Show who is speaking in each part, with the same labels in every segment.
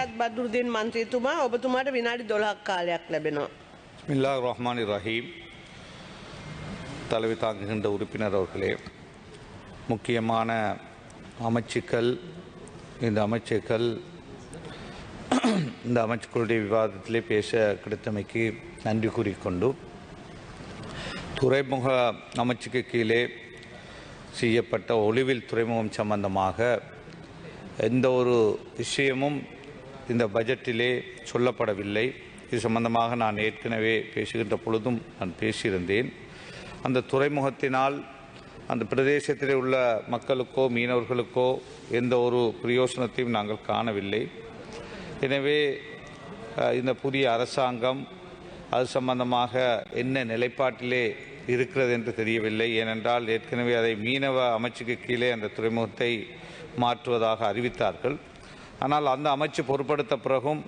Speaker 1: රිෂාත් බදුරුදින් මන්ත්‍රීතුමා ඔබතුමාට විනාඩි දොළහක් කාලයක් ලැබෙනවා.
Speaker 2: பிஸ்மில்லா ரஹ்மான் ரஹீம் தலைமை தாங்குகின்ற உறுப்பினர் அவர்களே முக்கியமான அமைச்சுக்கள் இந்த அமைச்சுக்கள் இந்த அமைச்சுக்களுடைய விவாதத்திலே பேச கிடைத்தமைக்கு நன்றி கூறிக்கொண்டு துறைமுக அமைச்சுக்கு கீழே செய்யப்பட்ட ஒளிவில் துறைமுகம் சம்பந்தமாக எந்த ஒரு விஷயமும் இந்த பட்ஜெட்டிலே சொல்லப்படவில்லை. இது சம்பந்தமாக நான் ஏற்கனவே பேசுகின்ற பொழுதும் நான் பேசியிருந்தேன். அந்த துறைமுகத்தினால் அந்த பிரதேசத்திலே உள்ள மக்களுக்கோ மீனவர்களுக்கோ எந்த ஒரு பிரயோசனத்தையும் நாங்கள் காணவில்லை. எனவே இந்த புதிய அரசாங்கம் அது சம்பந்தமாக என்ன நிலைப்பாட்டிலே இருக்கிறது என்று தெரியவில்லை. ஏனென்றால் ஏற்கனவே அதை மீனவ அமைச்சுக்கு கீழே அந்த துறைமுகத்தை மாற்றுவதாக அறிவித்தார்கள். ஆனால் அந்த அமைச்சு பொருட்படுத்த பிறகும்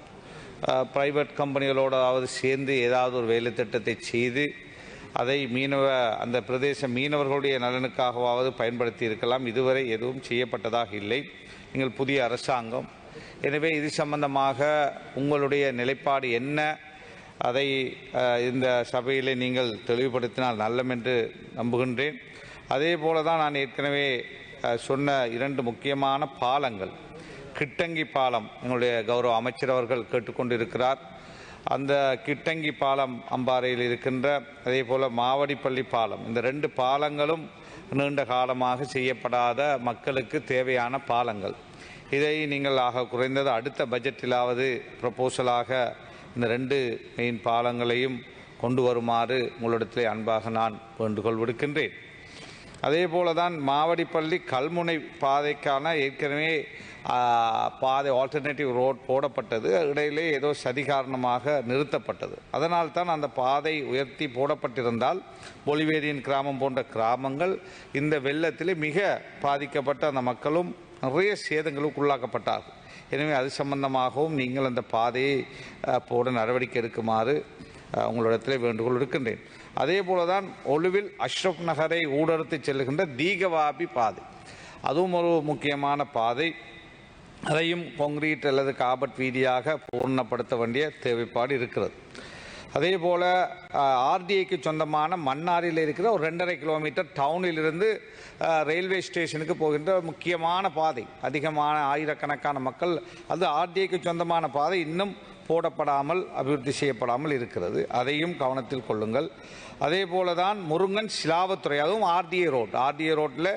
Speaker 2: பிரைவேட் கம்பெனிகளோடாவது சேர்ந்து ஏதாவது ஒரு வேலை திட்டத்தை செய்து அதை மீனவ அந்த பிரதேச மீனவர்களுடைய நலனுக்காகவாவது பயன்படுத்தி இருக்கலாம். இதுவரை எதுவும் செய்யப்பட்டதாக இல்லை. நீங்கள் புதிய அரசாங்கம். எனவே இது சம்பந்தமாக உங்களுடைய நிலைப்பாடு என்ன? அதை இந்த சபையிலே நீங்கள் தெளிவுபடுத்தினால் நல்லம் என்று நம்புகின்றேன். அதே போல தான் நான் ஏற்கனவே சொன்ன இரண்டு முக்கியமான பாலங்கள். கிட்டங்கி பாலம் எங்களுடைய கௌரவ அமைச்சர் அவர்கள் கேட்டுக்கொண்டிருக்கிறார். அந்த கிட்டங்கி பாலம் அம்பாறையில் இருக்கின்ற அதே போல் மாவடிப்பள்ளி பாலம் இந்த ரெண்டு பாலங்களும் நீண்ட காலமாக செய்யப்படாத மக்களுக்கு தேவையான பாலங்கள். இதை நீங்கள் ஆக குறைந்தது அடுத்த பட்ஜெட்டிலாவது ப்ரப்போசலாக இந்த ரெண்டு மெயின் பாலங்களையும் கொண்டு வருமாறு உங்களிடத்திலே அன்பாக நான் வேண்டுகோள் விடுக்கின்றேன். அதே போல தான் மாவடிப்பள்ளி கல்முனை பாதைக்கான ஏற்கனவே பாதை ஆல்டர்னேட்டிவ் ரோட் போடப்பட்டது. இடையிலே ஏதோ சதி காரணமாக நிறுத்தப்பட்டது. அதனால் தான் அந்த பாதை உயர்த்தி போடப்பட்டிருந்தால் பொலிவேரியன் கிராமம் போன்ற கிராமங்கள் இந்த வெள்ளத்திலே மிக பாதிக்கப்பட்ட அந்த மக்களும் நிறைய சேதங்களுக்கு உள்ளாக்கப்பட்டார்கள். எனவே அது சம்பந்தமாகவும் நீங்கள் அந்த பாதையை போட நடவடிக்கை எடுக்குமாறு அஹ், உங்களிடத்திலே வேண்டுகோள் இருக்கின்றேன் அதே போலதான் ஒலுவில் அஷ்ரப் நகரை ஊடறுத்து செல்கின்ற தீகவாபி பாதை. அதுவும் ஒரு முக்கியமான பாதை. அதையும் கொங்கிரீட் அல்லது காபட் வீதியாக பூர்ணப்படுத்த வேண்டிய தேவைப்பாடு இருக்கிறது. அதே போல் ஆர்டிஐக்கு சொந்தமான மன்னாரில் இருக்கிற ஒரு ரெண்டரை கிலோமீட்டர் டவுனிலிருந்து ரயில்வே ஸ்டேஷனுக்கு போகின்ற முக்கியமான பாதை. அதிகமான ஆயிரக்கணக்கான மக்கள் அது ஆர்டிஐக்கு சொந்தமான பாதை. இன்னும் போடப்படாமல் அபிவிருத்தி செய்யப்படாமல் இருக்கிறது. அதையும் கவனத்தில் கொள்ளுங்கள். அதே போல தான் முருங்கன் சிலாவத்துறை அதுவும் ஆர்டிஏ ரோட். ஆர்டிஏ ரோட்டில்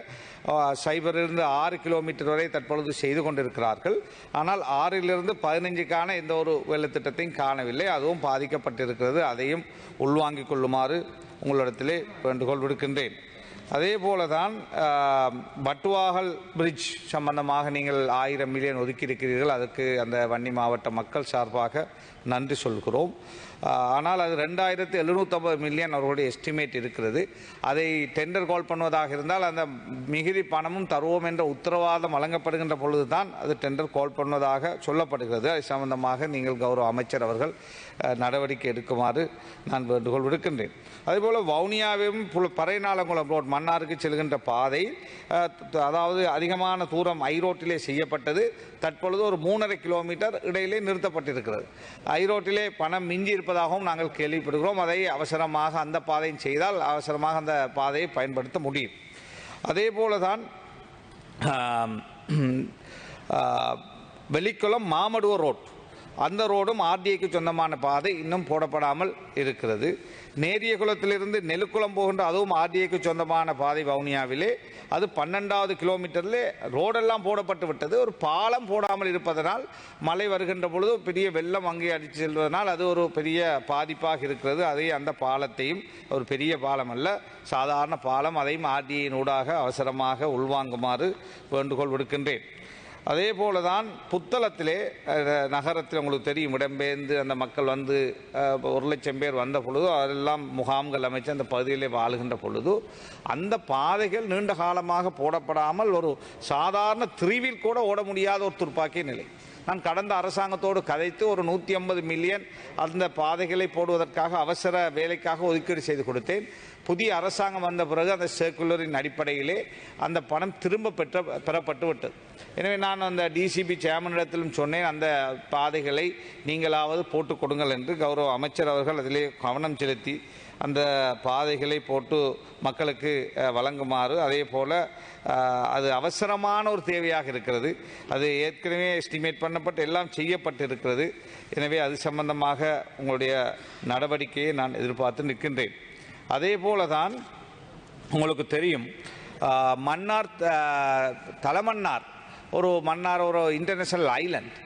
Speaker 2: சைபரிலிருந்து ஆறு கிலோமீட்டர் வரை தற்பொழுது செய்து கொண்டிருக்கிறார்கள். ஆனால் ஆறிலிருந்து பதினஞ்சுக்கான எந்த ஒரு வெள்ள திட்டத்தையும் காணவில்லை. அதுவும் பாதிக்கப்பட்டிருக்கிறது. அதையும் உள்வாங்கிக் கொள்ளுமாறு உங்களிடத்திலே வேண்டுகோள் விடுக்கின்றேன். அதே போல தான் பட்டுவாகல் பிரிட்ஜ் சம்பந்தமாக நீங்கள் ஆயிரம் மில்லியன் ஒதுக்கியிருக்கிறீர்கள். அதற்கு அந்த வன்னி மாவட்ட மக்கள் சார்பாக நன்றி சொல்கிறோம். ஆனால் அது ரெண்டாயிரத்து எழுநூற்றம்பது மில்லியன் அவர்களுடைய எஸ்டிமேட் இருக்கிறது. அதை டெண்டர் கால் பண்ணுவதாக இருந்தால் அந்த மிகுதி பணமும் தருவோம் என்ற உத்தரவாதம் வழங்கப்படுகின்ற பொழுதுதான் அது டெண்டர் கால் பண்ணுவதாக சொல்லப்படுகிறது. அது சம்பந்தமாக நீங்கள் கௌரவ அமைச்சர் அவர்கள் நடவடிக்கை எடுக்குமாறு நான் வேண்டுகோள் விடுக்கின்றேன். அதேபோல் வவுனியாவும் புல- பறைநாளங்குளம் ரோட் மன்னாருக்கு செல்கின்ற பாதை அதாவது அதிகமான தூரம் ஐரோட்டிலே செய்யப்பட்டது. தற்பொழுது ஒரு மூணரை கிலோமீட்டர் இடையிலே நிறுத்தப்பட்டிருக்கிறது. ஐரோட்டிலே பணம் மிஞ்சி இருப்பதாகவும் நாங்கள் கேள்விப்படுகிறோம். அதை அவசரமாக அந்த பாதையும் செய்தால் அவசரமாக அந்த பாதையை பயன்படுத்த முடியும். அதே போல தான் ஆம், ஆ, மாமடுவ ரோட். அந்த ரோடும் ஆர்டிஐக்கு சொந்தமான பாதை இன்னும் போடப்படாமல் இருக்கிறது. நேரிய குளத்திலிருந்து நெலுக்குளம் போகின்ற அதுவும் ஆர்டிஐக்கு சொந்தமான பாதை வவுனியாவிலே. அது பன்னெண்டாவது கிலோமீட்டரிலே ரோடெல்லாம் போடப்பட்டு விட்டது. ஒரு பாலம் போடாமல் இருப்பதனால் மழை வருகின்ற பொழுது பெரிய வெள்ளம் அங்கே அடித்து செல்வதனால் அது ஒரு பெரிய பாதிப்பாக இருக்கிறது. அதே அந்த பாலத்தையும் ஒரு பெரிய பாலம் அல்ல சாதாரண பாலம். அதையும் ஆர்டிஐயின் ஊடாக அவசரமாக உள்வாங்குமாறு வேண்டுகோள் விடுக்கின்றேன். அதே போல தான் புத்தளத்திலே நகரத்தில் உங்களுக்கு தெரியும் இடம்பெயர்ந்து அந்த மக்கள் வந்து ஒரு லட்சம் பேர் வந்த பொழுது அதெல்லாம் முகாம்கள் அமைச்சு அந்த பகுதியிலே வாழுகின்ற பொழுது அந்த பாதைகள் நீண்ட காலமாக போடப்படாமல் ஒரு சாதாரண திரிவில் கூட ஓட முடியாத ஒரு துர்ப்பாக்கிய நிலை. நான் கடந்த அரசாங்கத்தோடு கதைத்து ஒரு நூற்றி ஐம்பது மில்லியன் அந்த பாதைகளை போடுவதற்காக அவசர வேலைக்காக ஒதுக்கீடு செய்து கொடுத்தேன். புதிய அரசாங்கம் வந்த பிறகு அந்த சர்க்குலரின் அடிப்படையிலே அந்த பணம் திரும்ப பெற்ற பெறப்பட்டு விட்டது. எனவே நான் அந்த டிசிபி சேர்மனிடத்திலும் சொன்னேன் அந்த பாதைகளை நீங்களாவது போட்டு கொடுங்கள் என்று கௌரவ அமைச்சர் அவர்கள் அதிலே கவனம் செலுத்தி அந்த பாதைகளை போட்டு மக்களுக்கு வழங்குமாறு அதே போல் அது அவசரமான ஒரு தேவையாக இருக்கிறது. அது ஏற்கனவே எஸ்டிமேட் பண்ண பண்ணப்பட்டு எல்லாம் செய்யப்பட்டு இருக்கிறது எனவே அது சம்பந்தமாக உங்களுடைய நடவடிக்கையை நான் எதிர்பார்த்து நிற்கின்றேன். அதே போல தான் உங்களுக்கு தெரியும் மன்னார் தலமன்னார் ஒரு மன்னார் ஒரு இன்டர்நேஷனல் ஐலண்ட்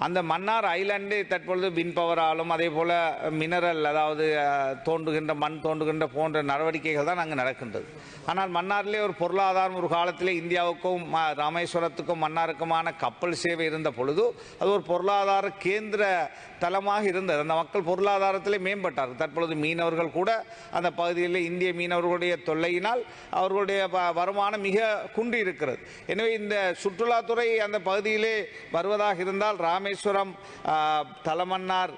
Speaker 2: அந்த மன்னார் ஐலாண்டு தற்பொழுது வின் பவராலும் அதே போல் மினரல் அதாவது தோன்றுகின்ற தோண்டுகின்ற மண் தோண்டுகின்ற போன்ற நடவடிக்கைகள் தான் அங்கே நடக்கின்றது. ஆனால் மன்னாரிலே ஒரு பொருளாதாரம் ஒரு காலத்திலே இந்தியாவுக்கும் ம- ராமேஸ்வரத்துக்கும் மன்னாருக்குமான கப்பல் சேவை இருந்த பொழுது அது ஒரு பொருளாதார கேந்திர தலமாக இருந்தது. அந்த மக்கள் பொருளாதாரத்திலே மேம்பட்டார்கள். தற்பொழுது மீனவர்கள் கூட அந்த பகுதியில் இந்திய மீனவர்களுடைய தொல்லையினால் அவர்களுடைய வ- வருமானம் மிக குன்றி இருக்கிறது. எனவே இந்த சுற்றுலாத்துறை அந்த பகுதியிலே வருவதாக இருந்தால் ராமேஸ்வரம் தலமன்னார்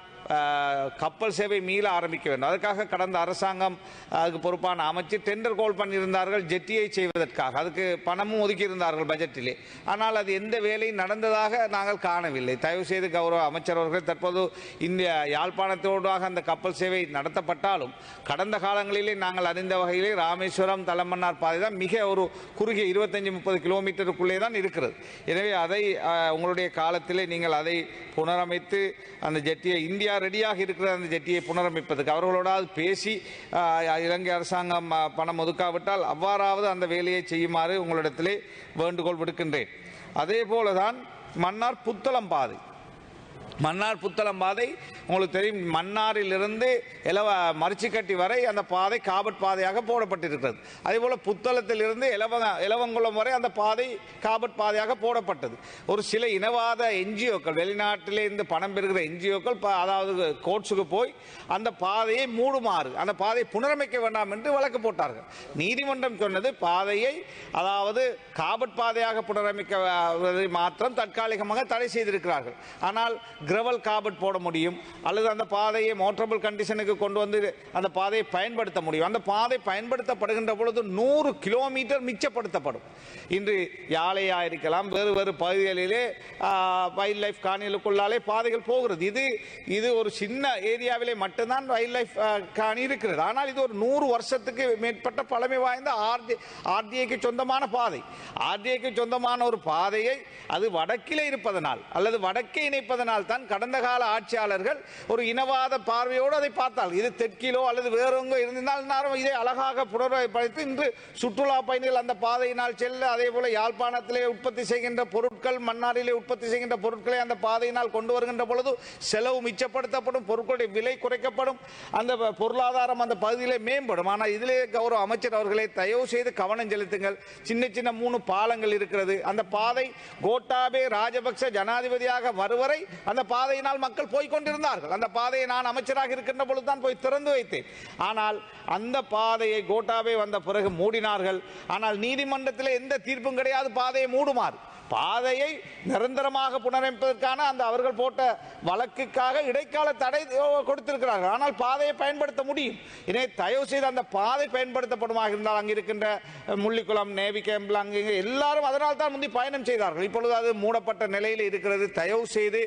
Speaker 2: கப்பல் சேவை மீள ஆரம்பிக்க வேண்டும். அதுக்காக கடந்த அரசாங்கம் அதுக்கு பொறுப்பான அமைச்சர் டெண்டர் கோல் பண்ணியிருந்தார்கள் ஜெட்டியை செய்வதற்காக. அதுக்கு பணமும் ஒதுக்கியிருந்தார்கள் பட்ஜெட்டிலே. ஆனால் அது எந்த வேலையும் நடந்ததாக நாங்கள் காணவில்லை. தயவு செய்து கௌரவ அமைச்சர் அவர்கள் தற்போது இந்திய யாழ்ப்பாணத்தோடாக அந்த கப்பல் சேவை நடத்தப்பட்டாலும் கடந்த காலங்களிலே நாங்கள் அறிந்த வகையிலே ராமேஸ்வரம் தலைமன்னார் பாதை தான் மிக ஒரு குறுகிய இருபத்தஞ்சி முப்பது கிலோமீட்டருக்குள்ளே தான் இருக்கிறது. எனவே அதை உங்களுடைய காலத்திலே நீங்கள் அதை புனரமைத்து அந்த ஜெட்டியை இந்தியா ரெடியாக இருக்கிற அந்த ஜெட்டியை புனரமைப்பதற்கு. அவர்களோடாவது பேசி இலங்கை அரசாங்கம் பணம் ஒதுக்காவிட்டால் அவ்வாறாவது அந்த வேலையை செய்யுமாறு உங்களிடத்திலே வேண்டுகோள் விடுக்கின்றேன். அதே போலதான் மன்னார் புத்தளம் பாதை. மன்னார் புத்தளம் பாதை. உங்களுக்கு தெரியும் மன்னாரிலிருந்து எலவ மரிச்சிக்கட்டி வரை அந்த பாதை காபட் பாதையாக போடப்பட்டிருக்கிறது. அதேபோல் புத்தளத்திலிருந்து இலவ இலவங்குளம் வரை அந்த பாதை காபட் பாதையாக போடப்பட்டது. ஒரு சில இனவாத என்ஜிஓக்கள் வெளிநாட்டிலே இருந்து பணம் பெறுகிற என்ஜிஓக்கள் அதாவது கோர்ட்ஸுக்கு போய் அந்த பாதையை மூடுமாறு அந்த பாதையை புனரமைக்க வேண்டாம் என்று வழக்கு போட்டார்கள். நீதிமன்றம் சொன்னது பாதையை அதாவது காபட் பாதையாக புனரமைக்க மாத்திரம் தற்காலிகமாக தடை செய்திருக்கிறார்கள். ஆனால் கிரவல் காபட் போட முடியும் அல்லது அந்த பாதையை மோட்டரபிள் கண்டிஷனுக்கு கொண்டு வந்து அந்த பாதையை பயன்படுத்த முடியும். அந்த பாதை பயன்படுத்தப்படுகின்ற பொழுது நூறு கிலோமீட்டர் மிச்சப்படுத்தப்படும். இன்று யாழையாக இருக்கலாம் வேறு வேறு பகுதிகளிலே வைல்ட் லைஃப் காணிகளுக்குள்ளாலே பாதைகள் போகிறது. இது இது ஒரு சின்ன ஏரியாவிலே மட்டும்தான் வைல்ட் லைஃப் காணி இருக்கிறது. ஆனால் இது ஒரு நூறு வருஷத்துக்கு மேற்பட்ட பழமை வாய்ந்த ஆர்டி ஆர்டிஏக்கு சொந்தமான பாதை. ஆர்டிஏக்கு சொந்தமான ஒரு பாதையை அது வடக்கிலே இருப்பதனால் அல்லது வடக்கே இணைப்பதனால் தான் கடந்த கால ஆட்சியாளர்கள் ஒரு இனவாத பார்வையோடு அதை பார்த்தால். இது தெற்கிலோ அல்லது வேறெங்கோ இருந்திருந்தால் நேரம் இதை அழகாக புனரமைப்படுத்தி இன்று சுற்றுலா பயணிகள் அந்த பாதையினால் செல்ல அதே போல யாழ்ப்பாணத்திலே உற்பத்தி செய்கின்ற பொருட்கள் மன்னாரிலே உற்பத்தி செய்கின்ற பொருட்களை அந்த பாதையினால் கொண்டு வருகின்ற பொழுது செலவு மிச்சப்படுத்தப்படும் பொருட்களுடைய விலை குறைக்கப்படும் அந்த பொருளாதாரம் அந்த பகுதியிலே மேம்படும். ஆனால் இதிலே கௌரவ அமைச்சர் அவர்களை தயவு செய்து கவனம் செலுத்துங்கள். சின்ன சின்ன மூணு பாலங்கள் இருக்கிறது. அந்த பாதை கோட்டாபே ராஜபக்ச ஜனாதிபதியாக வருவரை அந்த பாதையினால் மக்கள் போய்க் கொண்டிருந்தார்கள் அந்த பாதையை நான் அமைச்சராக இருக்கின்ற பொழுது தான் போய் திறந்து வைத்தேன். ஆனால் அந்த பாதையை கோட்டாவே வந்த பிறகு மூடினார்கள். ஆனால் நீதிமன்றத்தில் எந்த தீர்ப்பும் கிடையாது. பாதையை மூடுமாறு. பாதையை நிரந்தரமாக புனரமைப்பதற்கான அந்த அவர்கள் போட்ட வழக்குக்காக இடைக்கால தடை கொடுத்திருக்கிறார்கள். ஆனால் பாதையை பயன்படுத்த முடியும். எனவே தயவு செய்து அந்த பாதை பயன்படுத்தப்படுமாக இருந்தால் அங்கு இருக்கின்ற முள்ளிக்குளம் நேவி கேம்பில் அங்கே எல்லாரும் அதனால் தான் முந்தி பயணம் செய்தார்கள். இப்பொழுது அது மூடப்பட்ட நிலையில் இருக்கிறது. தயவு செய்து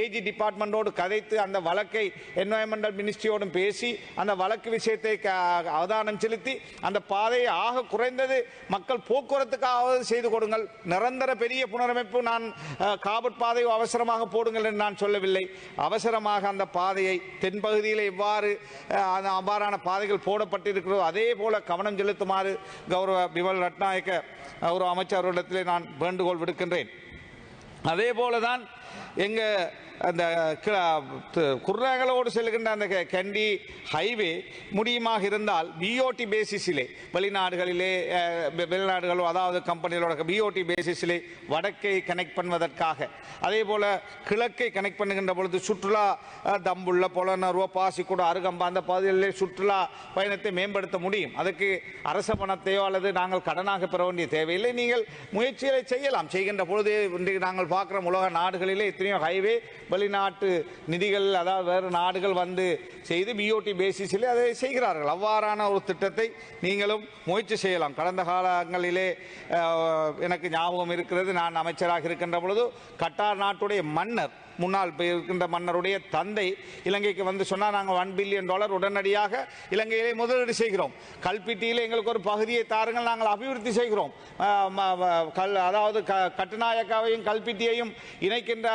Speaker 2: ஏஜி டிபார்ட்மெண்டோடு கதைத்து அந்த வழக்கை என்வாயன்மெண்டல் மினிஸ்ட்ரியோடும் பேசி அந்த வழக்கு விஷயத்தை க- அவதானம் செலுத்தி அந்த பாதையை ஆக குறைந்தது மக்கள் போக்குவரத்துக்காவது செய்து கொடுங்கள். நிரந்தர பெரிய புனரமைப்பு நான் காபட் பாதை அவசரமாக போடுங்கள் என்று நான் சொல்லவில்லை. அவசரமாக அந்த பாதையை தென்பகுதியில் எவ்வாறு அந்த அவ்வாறான பாதைகள் போடப்பட்டிருக்கிறதோ அதே போல கவனம் செலுத்துமாறு கௌரவ பிமல் ரட்நாயக்க கௌரவ அமைச்சர் அவர்களிடத்திலே நான் வேண்டுகோள் விடுக்கின்றேன். அதே போல எங்கள் அந்த குர்ராங்களோடு செல்கின்ற அந்த கண்டி ஹைவே முடியுமாக இருந்தால் பிஓடி பேசிஸிலே வெளிநாடுகளிலே வெளிநாடுகளோ அதாவது கம்பெனிகளோட பிஓடி பேசிஸிலே வடக்கை கனெக்ட் பண்ணுவதற்காக. அதே போல் கிழக்கை கனெக்ட் பண்ணுகின்ற பொழுது சுற்றுலா தம்புள்ள பொலனருவ பாசிக்கூட அருகம்பா அந்த பகுதிகளிலே சுற்றுலா பயணத்தை மேம்படுத்த முடியும். அதுக்கு அரச பணத்தையோ அல்லது நாங்கள் கடனாக பெற வேண்டிய தேவையில்லை. நீங்கள் முயற்சிகளை செய்யலாம். செய்கின்ற பொழுது இன்றைக்கு நாங்கள் பார்க்குறோம் உலக நாடுகளில் இந்தியாவிலே எத்தனையோ ஹைவே வெளிநாட்டு நிதிகள் அதாவது வேறு நாடுகள் வந்து செய்து பிஓடி பேசிஸில் அதை செய்கிறார்கள். அவ்வாறான ஒரு திட்டத்தை நீங்களும் முயற்சி செய்யலாம். கடந்த காலங்களிலே எனக்கு ஞாபகம் இருக்கிறது. நான் அமைச்சராக இருக்கின்ற பொழுது கட்டார் நாட்டுடைய மன்னர் முன்னாள் இருக்கின்ற மன்னருடைய தந்தை இலங்கைக்கு வந்து சொன்னால் நாங்கள் ஒன் பில்லியன் டாலர் உடனடியாக இலங்கையிலே முதலீடு செய்கிறோம். கல்பிட்டியில் எங்களுக்கு ஒரு பகுதியை தாருங்கள் நாங்கள் அபிவிருத்தி செய்கிறோம். கல் அதாவது க கட்டுநாயக்காவையும் கல்பிட்டியையும் இணைக்கின்ற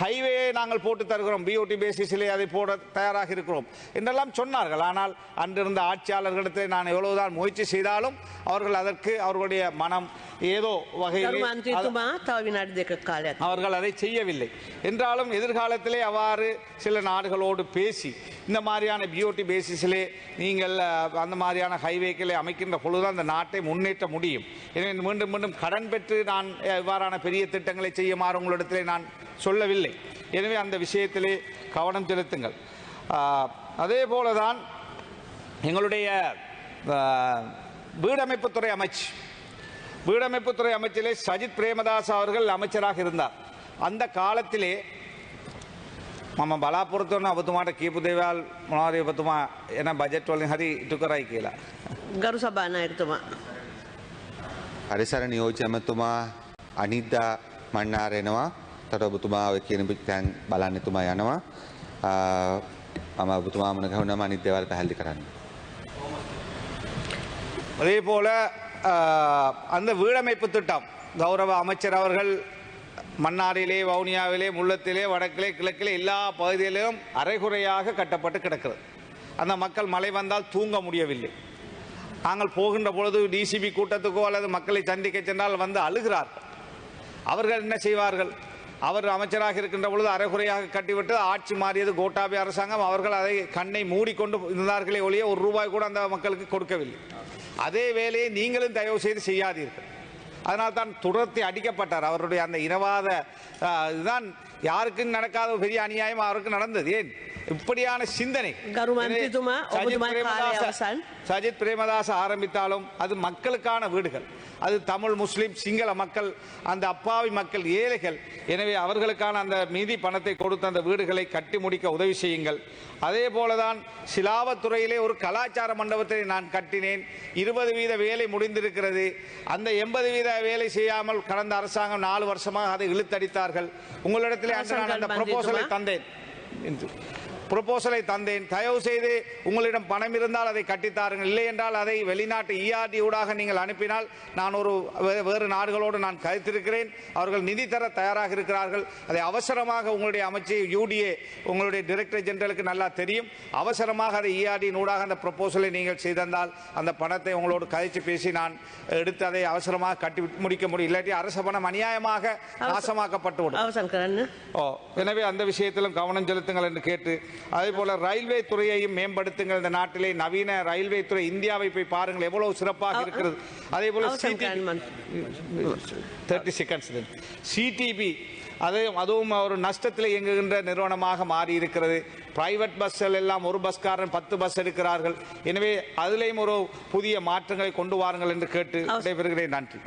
Speaker 2: ஹைவேயை நாங்கள் போட்டு தருகிறோம். பிஓடி பேசிஸிலே அதை போட தயாராக இருக்கிறோம் என்றெல்லாம் சொன்னார்கள். ஆனால் அன்றிருந்த ஆட்சியாளர்களிடத்தை நான் எவ்வளவுதான் முயற்சி செய்தாலும் அவர்கள் அதற்கு அவர்களுடைய மனம் ஏதோ வகையில் அவர்கள் அதை செய்யவில்லை. என்றாலும் எதிர்காலத்திலே அவ்வாறு சில நாடுகளோடு பேசி இந்த மாதிரியான பிஓடி பேசிஸிலே நீங்கள் அந்த மாதிரியான ஹைவேக்களை அமைக்கின்ற பொழுது அந்த நாட்டை முன்னேற்ற முடியும். எனவே மீண்டும் மீண்டும் கடன் பெற்று நான் இவ்வாறான பெரிய திட்டங்களை செய்யுமாறு உங்களிடத்திலே நான் சொல்லவில்லை. எனவே அந்த விஷயத்திலே கவனம் செலுத்துங்கள். அதே போல தான் எங்களுடைய வீடமைப்புத்துறை அமைச்சு வீடமைப்புத்துறை அமைச்சிலே சஜித் பிரேமதாஸ் அவர்கள் அமைச்சராக இருந்தார். அந்த காலத்திலே මම බලාපොරොත්තු වන ඔබතුමාට කියපු දේවල් මොනවද ඔබතුමා එන බජට් වලින් හරි ඉටු කරයි කියලා.
Speaker 1: ගරු සභානායකතුමා.
Speaker 3: පරිසර නියෝජ්‍ය ඇමතුමා අනිද්දා මන්නාර එනවා තට ඔබතුමා ඔය කියන තැන් බලන්න එතුමා යනවා ආ, මම ඔබතුමා මන කවුනම අනිද්‍යවල් පැහැල්ලි කරන්න.
Speaker 2: அதே போல ஆஹ், அந்த வீடமைப்பு திட்டம் கௌரவ அமைச்சர் அவர்கள் மன்னாரிலே வவுனியாவிலே முள்ளத்திலே வடக்கிலே கிழக்கிலே எல்லா பகுதிகளிலும் அரைகுறையாக கட்டப்பட்டு கிடக்கிறது. அந்த மக்கள் மழை வந்தால் தூங்க முடியவில்லை. நாங்கள் போகின்ற பொழுது டிசிபி கூட்டத்துக்கோ அல்லது மக்களை சந்திக்க சென்றால் வந்து அழுகிறார்கள். அவர்கள் என்ன செய்வார்கள்? அவர் அமைச்சராக இருக்கின்ற பொழுது அரைகுறையாக கட்டிவிட்டு ஆட்சி மாறியது கோட்டாபி அரசாங்கம். அவர்கள் அதை கண்ணை மூடிக்கொண்டு இருந்தார்களே ஒழிய ஒரு ரூபாய் கூட அந்த மக்களுக்கு கொடுக்கவில்லை. அதே வேலையை நீங்களும் தயவு செய்து செய்யாதீர்கள். அதனால் தான் துரத்தி அடிக்கப்பட்டார். அவருடைய அந்த இனவாத இதுதான் யாருக்கும் நடக்காத ஒரு பெரிய அநியாயம் அவருக்கு நடந்தது. ஏன்? இப்படியான சிந்தனை. சஜித் பிரேமதாஸ் ஆரம்பித்தாலும் அது மக்களுக்கான வீடுகள். அது தமிழ் முஸ்லிம் சிங்கள மக்கள் அந்த அப்பாவி மக்கள் ஏழைகள். எனவே அவர்களுக்கான அந்த மீதி பணத்தை கொடுத்து அந்த வீடுகளை கட்டி முடிக்க உதவி செய்யுங்கள். அதே போலதான் சிலாவத்துறையிலே ஒரு கலாச்சார மண்டபத்தை நான் கட்டினேன். இருபது வீத வேலை முடிந்திருக்கிறது. அந்த எண்பது வீத வேலை செய்யாமல் கடந்த அரசாங்கம் நாலு வருஷமாக அதை இழுத்தடித்தார்கள். உங்களிடத்திலே அந்த ப்ரொபோசலை? தந்தேன். என்று ப்ரொபோசலை தந்தேன். தயவு செய்து உங்களிடம் பணம் இருந்தால் அதை கட்டித்தாருங்கள். இல்லை என்றால் அதை வெளிநாட்டு இஆர்டி ஊடாக நீங்கள் அனுப்பினால் நான் ஒரு வேறு நாடுகளோடு நான் கருத்திருக்கிறேன் அவர்கள் நிதி தர தயாராக இருக்கிறார்கள். அதை அவசரமாக உங்களுடைய அமைச்சு யூடிஏ உங்களுடைய டைரக்டர் ஜெனரலுக்கு நல்லா தெரியும். அவசரமாக அதை இஆர்டி ஊடாக அந்த ப்ரொபோசலை நீங்கள் செய்திருந்தால் அந்த பணத்தை உங்களோடு கதைச்சு பேசி நான் எடுத்து அதை அவசரமாக கட்டி முடிக்க முடியும். இல்லாட்டி அரச பணம் அநியாயமாக
Speaker 1: நாசமாக்கப்பட்டு
Speaker 2: விடும் எனவே அந்த விஷயத்திலும் கவனம் செலுத்துங்கள் என்று கேட்டு அதேபோல் ரயில்வே துறையையும் மேம்படுத்துங்கள். இந்த நாட்டிலே நவீன ரயில்வே துறை இந்தியாவை போய் பாருங்கள். எவ்வளவு சிறப்பாக இருக்கிறது. அதே போல் தேர்ட்டி செகண்ட்ஸ் சிடிபி அதே அதுவும் ஒரு நஷ்டத்தில் இயங்குகின்ற நிறுவனமாக மாறி இருக்கிறது. பிரைவேட் பஸ்ஸில் எல்லாம் ஒரு பஸ்காரன் பத்து பஸ் எடுக்கிறார்கள். எனவே அதிலேயும் ஒரு புதிய மாற்றங்களை கொண்டு வாருங்கள் என்று கேட்டு விடைபெறுகிறேன். நன்றி.